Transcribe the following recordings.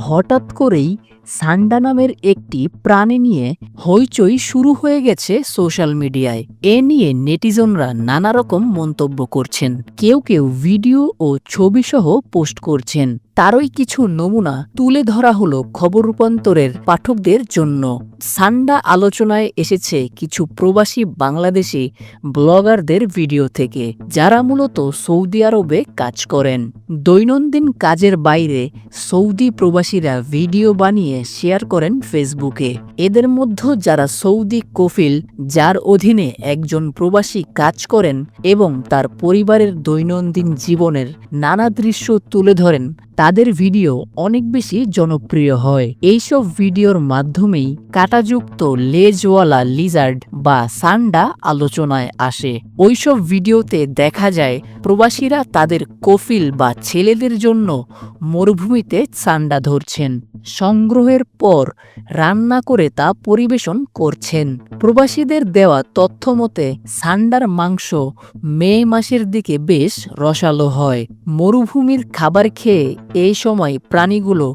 হঠাৎ করেই সান্ডা নামের একটি প্রাণী নিয়ে হইচই শুরু হয়ে গেছে সোশ্যাল মিডিয়ায়। এ নিয়ে নেটিজনরা নানা রকম মন্তব্য করছেন। কেউ কেউ ভিডিও ও ছবিসহ পোস্ট করছেন। তারই কিছু নমুনা তুলে ধরা হলো খবর রূপান্তরের পাঠকদের জন্য। সান্ডা আলোচনায় এসেছে কিছু প্রবাসী বাংলাদেশি ব্লগারদের ভিডিও থেকে, যারা মূলত সৌদি আরবে কাজ করেন। দৈনন্দিন কাজের বাইরে সৌদি প্রবাসীরা ভিডিও বানিয়ে শেয়ার করেন ফেসবুকে। এদের মধ্যে যারা সৌদি কফিল, যার অধীনে একজন প্রবাসী কাজ করেন এবং তার পরিবারের দৈনন্দিন জীবনের নানা দৃশ্য তুলে ধরেন তাদের ভিডিও অনেক বেশি জনপ্রিয় হয়। এইসব ভিডিওর মাধ্যমেই কাটাযুক্ত লেজওয়ালা লিজার্ড বা সান্ডা আলোচনায় আসে। ওইসব ভিডিওতে দেখা যায়, প্রবাসীরা তাদের কফিল বা ছেলেদের জন্য মরুভূমিতে সান্ডা ধরছেন। সংগ্রহের পর রান্না করে তা পরিবেশন করছেন। প্রবাসীদের দেওয়া তথ্য মতে, সান্ডার মাংস মে মাসের দিকে বেশ রসালো হয়। মরুভূমির খাবার খেয়ে এই সময় প্রাণীগুলো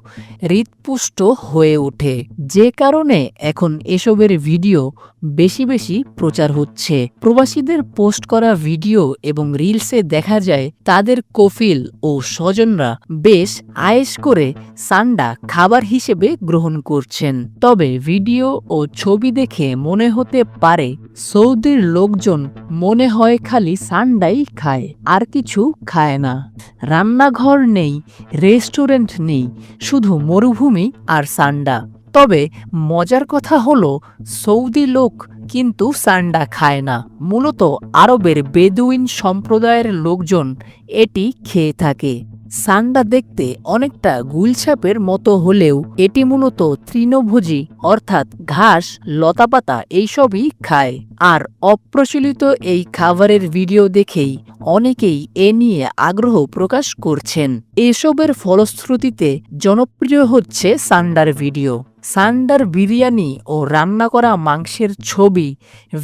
হৃৎপুষ্ট হয়ে ওঠে। যে কারণে এখন এসবের ভিডিও বেশি বেশি প্রচার হচ্ছে। প্রবাসীদের পোস্ট করা ভিডিও এবং রিলসে দেখা যায় তাদের কফিল ও স্বজনরা বেশ আয়েস করে সান্ডা খাবার হিসেবে গ্রহণ করছেন। তবে ভিডিও ও ছবি দেখে মনে হতে পারে সৌদির লোকজন মনে হয় খালি সান্ডাই খায়, আর কিছু খায় না। রান্নাঘর নেই, রেস্টুরেন্ট নেই, শুধু মরুভূমি আর সান্ডা। তবে মজার কথা হলো, সৌদি লোক কিন্তু সান্ডা খায় না। মূলত আরবের বেদুইন সম্প্রদায়ের লোকজন এটি খেয়ে থাকে। সান্ডা দেখতে অনেকটা গুলছাপের মতো হলেও এটি মূলত তৃণভোজী, অর্থাৎ ঘাস, লতাপাতা এইসবই খায়। আর অপ্রচলিত এই খাবারের ভিডিও দেখেই অনেকেই এ নিয়ে আগ্রহ প্রকাশ করছেন। এসবের ফলশ্রুতিতে জনপ্রিয় হচ্ছে সান্ডার ভিডিও। সান্ডার বিরিয়ানি ও রান্না করা মাংসের ছবি,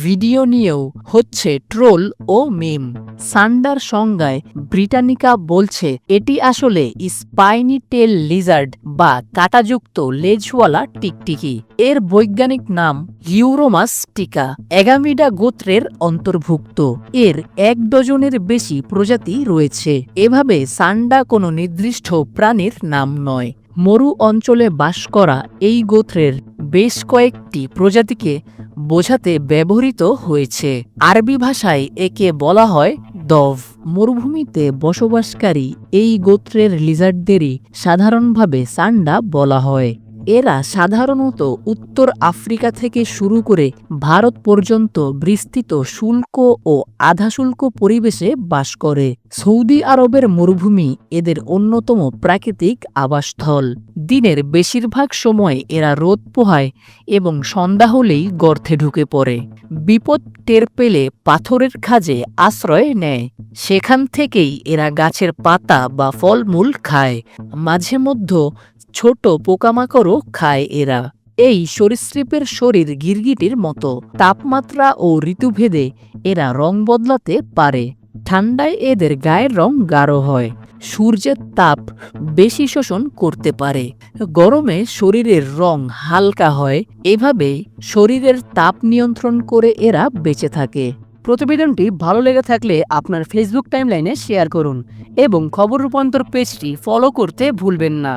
ভিডিও নিয়েও হচ্ছে ট্রোল ও মিম। সান্ডার সংজ্ঞায় ব্রিটানিকা বলছে, এটি আসলে স্পাইনি টেল লিজার্ড বা কাটাযুক্ত লেজওয়ালা টিকটিকি। এর বৈজ্ঞানিক নাম ইউরোমাস টিকা এগামিডা গোত্রের অন্তর্ভুক্ত। এর এক ডজনের বেশি প্রজাতি রয়েছে। এভাবে সান্ডা কোনো নির্দিষ্ট প্রাণীর নাম নয়। মরু অঞ্চলে বাস করা এই গোত্রের বেশ কয়েকটি প্রজাতিকে বোঝাতে ব্যবহৃত হয়েছে। আরবি ভাষায় একে বলা হয় দভ। মরুভূমিতে বসবাসকারী এই গোত্রের লিজার্ডদেরই সাধারণভাবে সান্ডা বলা হয়। এরা সাধারণত উত্তর আফ্রিকা থেকে শুরু করে ভারত পর্যন্ত বিস্তৃত শুল্ক ও আধা শুল্ক পরিবেশে বাস করে। সৌদি আরবের মরুভূমি এদের অন্যতম প্রাকৃতিক আবাসস্থল। দিনের বেশিরভাগ সময় এরা রোদ পোহায় এবং সন্ধ্যা হলেই গর্তে ঢুকে পড়ে। বিপদ টের পেলে পাথরের খাজে আশ্রয় নেয়। সেখান থেকেই এরা গাছের পাতা বা ফলমূল খায়। মাঝে মধ্যে ছোট পোকামাকড়ও খায় এরা। এই সরীসৃপের শরীর গিরগিটির মতো। তাপমাত্রা ও ঋতুভেদে এরা রং বদলাতে পারে। ঠান্ডায় এদের গায়ের রং গাঢ় হয়। সূর্যের তাপ বেশি শোষণ করতে পারে। গরমে শরীরের রং হালকা হয়। এভাবে শরীরের তাপ নিয়ন্ত্রণ করে এরা বেঁচে থাকে। প্রতিবেদনটি ভালো লেগে থাকলে আপনার ফেসবুক টাইমলাইনে শেয়ার করুন এবং খবর রূপান্তর পেজটি ফলো করতে ভুলবেন না।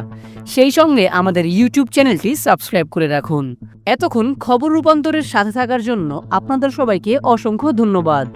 সেই সঙ্গে আমাদের ইউটিউব চ্যানেলটি সাবস্ক্রাইব করে রাখুন। এতক্ষণ খবর রূপান্তরের সাথে থাকার জন্য আপনাদের সবাইকে অসংখ্য ধন্যবাদ।